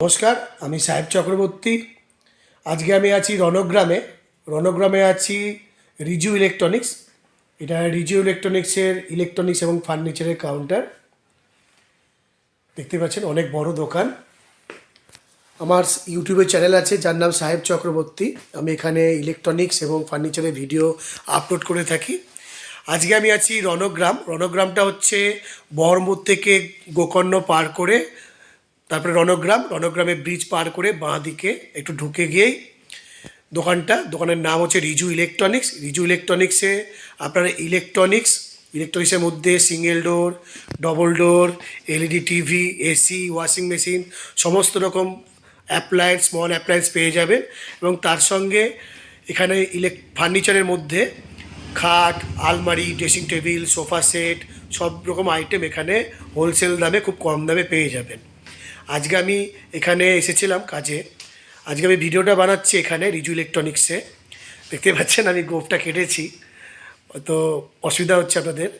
নমস্কার, আমি সাহেব চক্রবর্তী। আজকে আমি আছি রণগ্রামে। রণগ্রামে আছি রিজু ইলেকট্রনিক্স। এটা রিজু ইলেকট্রনিক্সের ইলেকট্রনিক্স এবং ফার্নিচারের কাউন্টার। দেখতে পাচ্ছেন, অনেক বড় দোকান। আমার ইউটিউবে চ্যানেল আছে, যার নাম সাহেব চক্রবর্তী। আমি এখানে ইলেকট্রনিক্স এবং ফার্নিচারের ভিডিও আপলোড করে থাকি। আজকে আমি আছি রণগ্রাম। রণগ্রামটা হচ্ছে বহরমপুর থেকে গোকর্ণ পার করে তারপরে রণগ্রাম, রণগ্রামে ব্রিজ পার করে বাঁ দিকে একটু ঢুকে গিয়েই দোকানটা, দোকানের নাম হচ্ছে রিজু ইলেকট্রনিক্স রিজু ইলেকট্রনিক্সে আপনারা ইলেকট্রনিক্স ইলেকট্রনিক্সের মধ্যে single door double door LED TV AC washing machine সমস্ত রকম অ্যাপ্লায়েন্স স্মল অ্যাপ্লায়েন্স পেয়ে যাবেন। এবং তার সঙ্গে এখানে ইলেক ফার্নিচারের মধ্যে খাট, আলমারি ড্রেসিং টেবিল সোফা সেট সব রকম আইটেম এখানে হোলসেল দামে খুব কম দামে পেয়ে যাবেন। আজকে আমি এখানে এসেছিলাম কাজে। আজকে আমি ভিডিওটা বানাচ্ছি এখানে রিজু ইলেকট্রনিক্সে। দেখতে পাচ্ছেন আমি গোপটা কেটেছি। তো অসুবিধা হচ্ছে আপনাদের।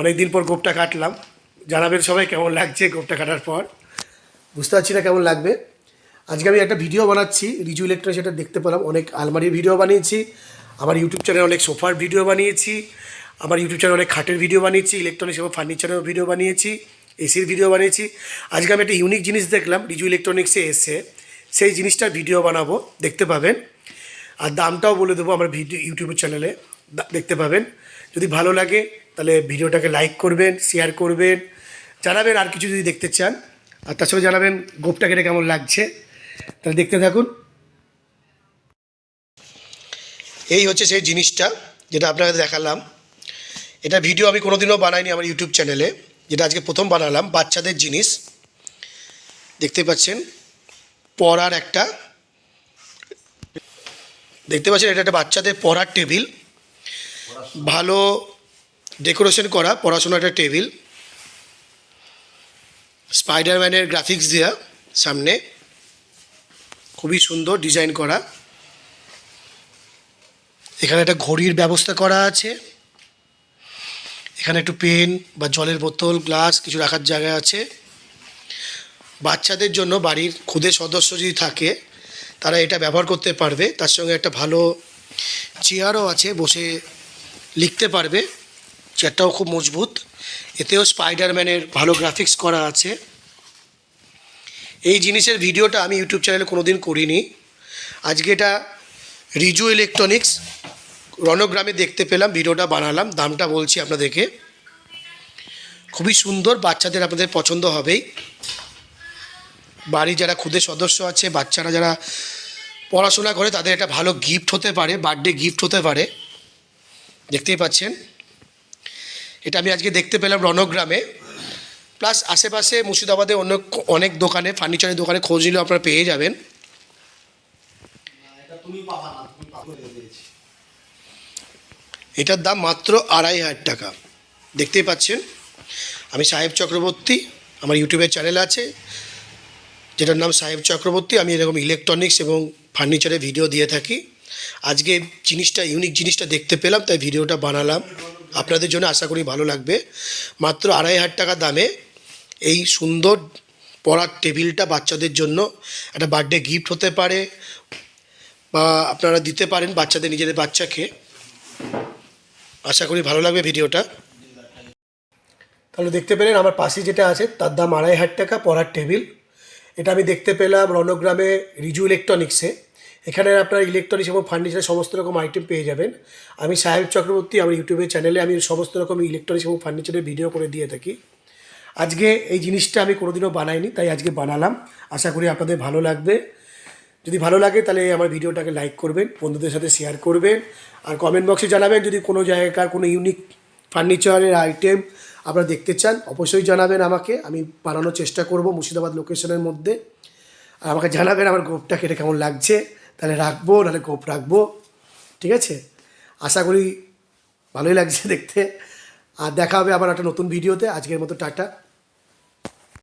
অনেক দিন পর গোপটা কাটলাম। জানাবেন সবাই কেমন লাগছে গোপটা কাটার পর। বুঝতে পারছি না কেমন লাগবে। আজকে আমি একটা ভিডিও বানাচ্ছি। রিজু ইলেকট্রনিক্স এটা দেখতে পেলাম। অনেক আলমারির ভিডিও বানিয়েছি। আমার ইউটিউব চ্যানেলে অনেক সোফার ভিডিও বানিয়েছি। আমার ইউটিউব চ্যানেলে অনেক খাটের ভিডিও বানিয়েছি। ইলেকট্রনিক্স এবং ফার্নিচারের ভিডিও বানিয়েছি। এসির ভিডিও বানিয়েছি। আজকে আমি একটা ইউনিক জিনিস দেখলাম রিজু ইলেকট্রনিক্সে এসে। সেই জিনিসটার ভিডিও বানাবো, দেখতে পাবেন। আর দামটাও বলে দেবো আমার ভিডিও ইউটিউব চ্যানেলে দেখতে পাবেন। যদি ভালো লাগে, তাহলে ভিডিওটাকে লাইক করবেন শেয়ার করবেন। জানাবেন আর কিছু যদি দেখতে চান। আর সঙ্গে জানাবেন গোপটা কেটে কেমন লাগছে। তাহলে দেখতে থাকুন। এই হচ্ছে সেই জিনিসটা, যেটা আপনাকে দেখালাম। এটা ভিডিও আমি কোনোদিনও বানাইনি আমার ইউটিউব চ্যানেলে যেটা আজকে প্রথম বানালাম, বাচ্চাদের জিনিস। দেখতে পাচ্ছেন, পড়ার একটা দেখতে পাচ্ছেন, এটা একটা বাচ্চাদের পড়ার টেবিল। ভালো ডেকোরেশন করা, পড়াশোনার একটা টেবিল। স্পাইডারম্যানের গ্রাফিক্স দেওয়া সামনে। খুবই সুন্দর ডিজাইন করা। এখানে একটা ঘড়ির ব্যবস্থা করা আছে। এখানে একটু পেন বা জলের বোতল, গ্লাস কিছু রাখার জায়গা আছে। বাচ্চাদের জন্য বাড়ির খুদে সদস্য যদি থাকে, তারা এটা ব্যবহার করতে পারবে। তার সঙ্গে একটা ভালো চেয়ারও আছে, বসে লিখতে পারবে। চেয়ারটাও খুব মজবুত। এতেও স্পাইডারম্যানের ভালো গ্রাফিক্স করা আছে। এই জিনিসের ভিডিওটা আমি ইউটিউব চ্যানেলে কোনো দিন করিনি। আজকে এটা রিজু ইলেকট্রনিক্স। রণগ্রামে দেখতে পেলাম, ভিডিওটা বানালাম, দামটা বলছি আপনাদেরকে। খুবই সুন্দর, বাচ্চাদের আপনাদের পছন্দ হবেই। বাড়ির যারা খুদে সদস্য আছে, বাচ্চারা যারা পড়াশোনা করে, তাদের একটা ভালো গিফট হতে পারে বার্থডে গিফট হতে পারে। দেখতেই পাচ্ছেন। এটা আমি আজকে দেখতে পেলাম রণগ্রামে। প্লাস আশেপাশে মুর্শিদাবাদে অন্য অনেক দোকানে ফার্নিচারের দোকানে খোঁজ নিলেও আপনারা পেয়ে যাবেন। এটার দাম মাত্র আড়াই হাজার টাকা। দেখতেই পাচ্ছেন? আমি সাহেব চক্রবর্তী, আমার ইউটিউবের চ্যানেল আছে, যেটার নাম সাহেব চক্রবর্তী। আমি এরকম ইলেকট্রনিক্স এবং ফার্নিচারের ভিডিও দিয়ে থাকি। আজকে জিনিসটা ইউনিক জিনিসটা দেখতে পেলাম, তাই ভিডিওটা বানালাম। আপনাদের জন্য আশা করি ভালো লাগবে। মাত্র আড়াই হাজার টাকা দামে এই সুন্দর পড়ার টেবিলটা বাচ্চাদের জন্য একটা বার্থডে গিফট হতে পারে বা আপনারা দিতে পারেন বাচ্চাদের নিজেদের বাচ্চাকে আশা করি ভালো লাগবে ভিডিওটা। তাহলে দেখতে পেলেন আমার পাশে যেটা আছে, তার দাম আড়াই হাজার টাকা পড়ার টেবিল। এটা আমি দেখতে পেলাম রণগ্রামে রিজু ইলেকট্রনিক্সে এখানে আপনার ইলেকট্রনিক্স এবং ফার্নিচারের সমস্ত রকম আইটেম পেয়ে যাবেন। আমি সাহেব চক্রবর্তী, আমার ইউটিউবের চ্যানেলে আমি সমস্ত রকম ইলেকট্রনিক্স এবং ফার্নিচারের ভিডিও করে দিয়ে থাকি। আজকে এই জিনিসটা আমি কোনোদিনও বানাইনি, তাই আজকে বানালাম। আশা করি আপনাদের ভালো লাগবে। যদি ভালো লাগে, তাহলে আমার ভিডিওটাকে লাইক করবেন, বন্ধুদের সাথে শেয়ার করবেন, আর কমেন্ট বক্সে জানাবেন যদি কোনো জায়গাকার কোনো ইউনিক ফার্নিচারের আইটেম আপনারা দেখতে চান, অবশ্যই জানাবেন আমাকে, আমি বানানোর চেষ্টা করব মুর্শিদাবাদ লোকেশনের মধ্যে। আর আমাকে জানাবেন আমার গোপটা কেটে কেমন লাগছে, তাহলে রাখব, নাহলে গোপ রাখব, ঠিক আছে? আশা করি ভালোই লাগছে দেখতে। আর দেখা হবে আবার একটা নতুন ভিডিওতে আজকের মতো টাটা।